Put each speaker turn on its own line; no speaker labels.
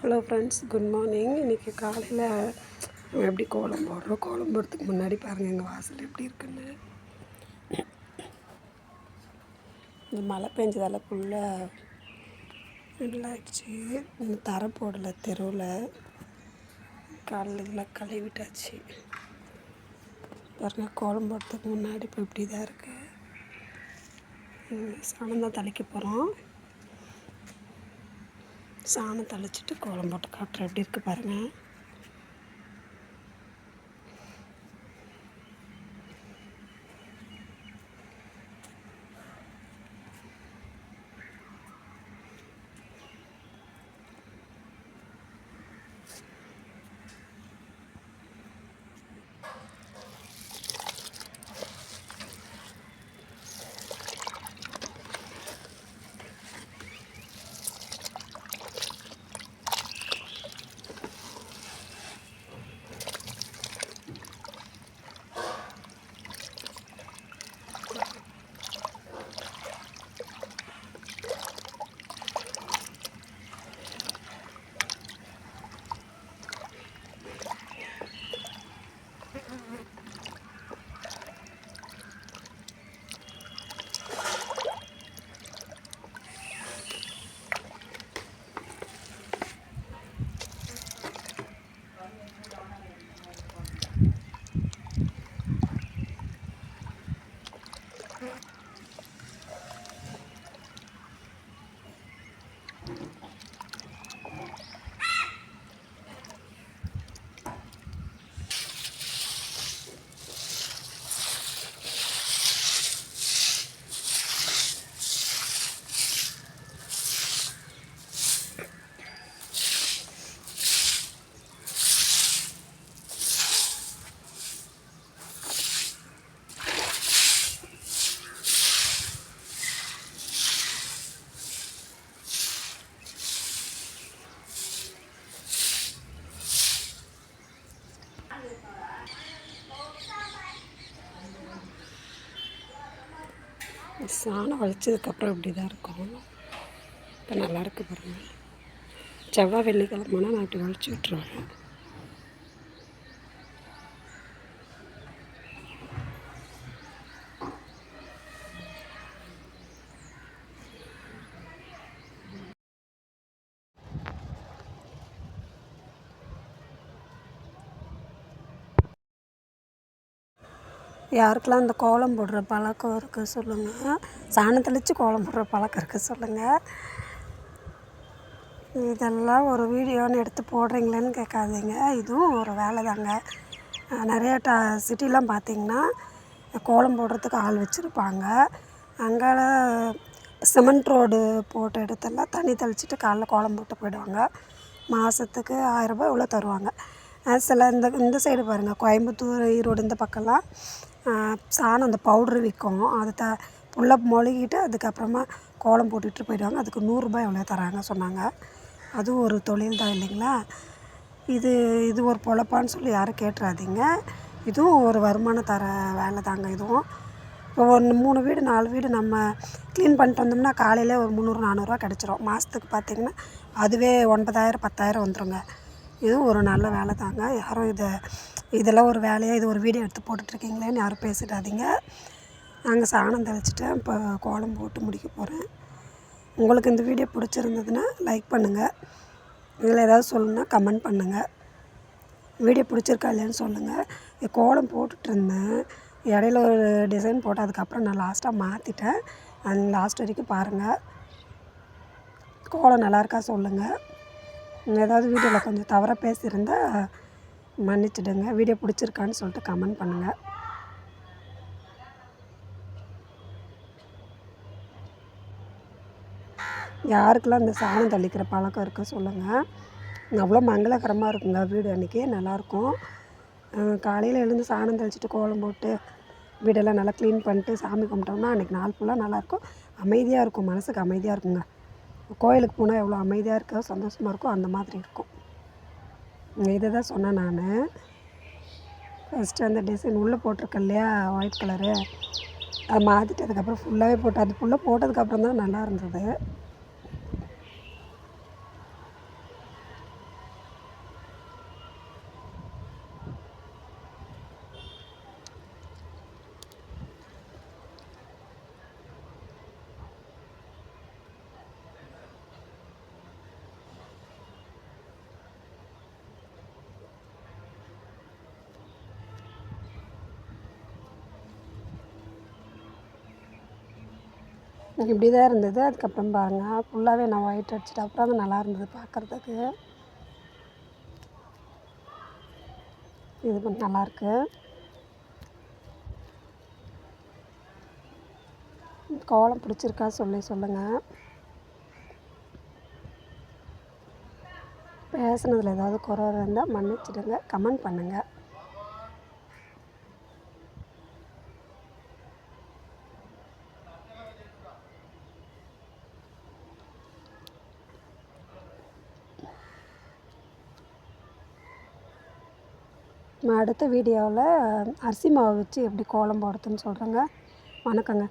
Hello friends good morning இன்றைக்கி காலையில் நம்ம எப்படி கோலம் போடுறோம்? கோலம் போடுறதுக்கு முன்னாடி பாருங்கள் எங்கள் வாசல் எப்படி இருக்குன்னு. இந்த மழை பெஞ்சதால் ஃபுல்லாக நல்லாயிடுச்சு இந்த தரை போடலை தெருவில். காலையில் இதெல்லாம் கழுவிட்டாச்சு. பாருங்கள் கோலம் போடுறதுக்கு முன்னாடி இப்போ இப்படி தான் இருக்குது சாணம் தான் தலைக்க போகிறோம் சாணம் தெளிச்சிட்டு கோலம் போட்டு காட்டுறேன் எப்படி இருக்குது பாருங்கள் சாணம் வலிச்சதுக்கப்புறம் இப்படி தான் இருக்கும். இப்போ நல்லாயிருக்கு பாருங்கள் செவ்வாய் வெள்ளிக்கிழமைனா நான் இப்படி வலிச்சு விட்ருவேன் யாருக்கெல்லாம் இந்த கோலம் போடுற பழக்கம் இருக்குது சொல்லுங்கள் சாணம் தெளித்து கோலம் போடுற பழக்கம் இருக்குது சொல்லுங்கள் இதெல்லாம் ஒரு வீடியோன்னு எடுத்து போடுறீங்களேன்னு கேட்காதீங்க. இதுவும் ஒரு வேலை தாங்க. நிறைய ட சிட்டிலாம் பார்த்திங்கன்னா கோலம் போடுறதுக்கு ஆள் வச்சுருப்பாங்க. அங்கே சிமெண்ட் ரோடு போட்ட இடத்தெல்லாம் தண்ணி தெளிச்சிட்டு காலைல கோலம் போட்டு போயிடுவாங்க. மாதத்துக்கு ஆயிரரூபா இவ்வளோ தருவாங்க. சில இந்த இந்த சைடு பாருங்கள் கோயம்புத்தூர் ஈரோடு இந்த பக்கம்லாம் சாணம் அந்த பவுட்ரு விற்கும். அதை த ஃபுல்லாக மொழுகிட்டு அதுக்கப்புறமா கோலம் போட்டுட்டு போயிடுவாங்க. அதுக்கு நூறுரூபா எவ்வளோ தராங்க சொன்னாங்க. அதுவும் ஒரு தொழில் தான் இல்லைங்களா? இது இது ஒரு பொழப்பான்னு சொல்லி யாரும் கேட்டுறாதீங்க. இதுவும் ஒரு வருமானம் தர வேலை தாங்க இதுவும். இப்போ ஒன்று மூணு வீடு நாலு வீடு நம்ம க்ளீன் பண்ணிட்டு வந்தோம்னா காலையில் ஒரு முந்நூறு நானூறுரூவா கிடச்சிரும். மாதத்துக்கு பார்த்திங்கன்னா அதுவே ஒன்பதாயிரம் பத்தாயிரம் வந்துடுங்க இதுவும் ஒரு நல்ல வேலை தாங்க. யாரும் இதை இதெல்லாம் ஒரு வேலையாக இது ஒரு வீடியோ எடுத்து போட்டுட்ருக்கீங்களேன்னு யாரும் பேசிடாதீங்க. நாங்கள் சாணம் தெளிச்சிட்டேன். இப்போ கோலம் போட்டு முடிக்க போகிறேன் உங்களுக்கு இந்த வீடியோ பிடிச்சிருந்ததுன்னா லைக் பண்ணுங்கள் இதில் ஏதாவது சொல்லணுன்னா கமெண்ட் பண்ணுங்கள் வீடியோ பிடிச்சிருக்கா இல்லையான்னு சொல்லுங்கள் கோலம் போட்டுட்ருந்தேன். இடையில ஒரு டிசைன் போட்டு அதுக்கப்புறம் நான் லாஸ்ட்டாக மாற்றிட்டேன் அந்த லாஸ்ட் வரைக்கும் பாருங்கள் கோலம் நல்லாயிருக்கா சொல்லுங்கள் ஏதாவது வீடியோவில் கொஞ்சம் தவறாக பேசியிருந்தால் மன்னிச்சிடுங்க. வீடியோ பிடிச்சிருக்கான்னு சொல்லிட்டு கமெண்ட் பண்ணுங்கள் யாருக்கெல்லாம் இந்த சாணம் தள்ளிக்கிற பழக்கம் இருக்குது சொல்லுங்கள் அவ்வளோ மங்களகரமாக இருக்குங்க வீடு அன்றைக்கி நல்லாயிருக்கும் காலையில் எழுந்து சாணம் தெளிச்சிட்டு கோலம் போட்டு வீடெல்லாம் நல்லா க்ளீன் பண்ணிட்டு சாமி கும்பிட்டோம்னா அன்றைக்கி நாள் ஃபுல்லாக நல்லாயிருக்கும் அமைதியாக இருக்கும். மனதுக்கு அமைதியாக இருக்குங்க. கோயிலுக்கு போனால் எவ்வளோ அமைதியாக இருக்கோ சந்தோஷமாக இருக்கோ அந்த மாதிரி இருக்கும். இதை தான் சொன்னேன் நான். ஃபஸ்ட்டு அந்த டிசைன் உள்ளே போட்டிருக்கேன் இல்லையா ஒயிட் கலரு அதை மாற்றிட்டு அதுக்கப்புறம் ஃபுல்லாகவே போட்டு அது ஃபுல்லாக போட்டதுக்கப்புறம் தான் நல்லா இருந்தது. இப்படி தான் இருந்தது. அதுக்கப்புறம் பாருங்கள் ஃபுல்லாகவே நான் ஒயிட் அடிச்சிட்டு அப்புறம் அது நல்லா இருந்தது பார்க்குறதுக்கு. இது கொஞ்சம் நல்லாயிருக்கு கோலம் பிடிச்சிருக்கா சொல்லி சொல்லுங்கள் பேசுனதில் ஏதாவது குறை இருந்தால் மன்னிச்சிடுங்க கமெண்ட் பண்ணுங்கள் நான் அடுத்த வீடியோவில் அரிசி மாவு வச்சு எப்படி கோலம் போடுறதுன்னு சொல்கிறேங்க வணக்கங்க.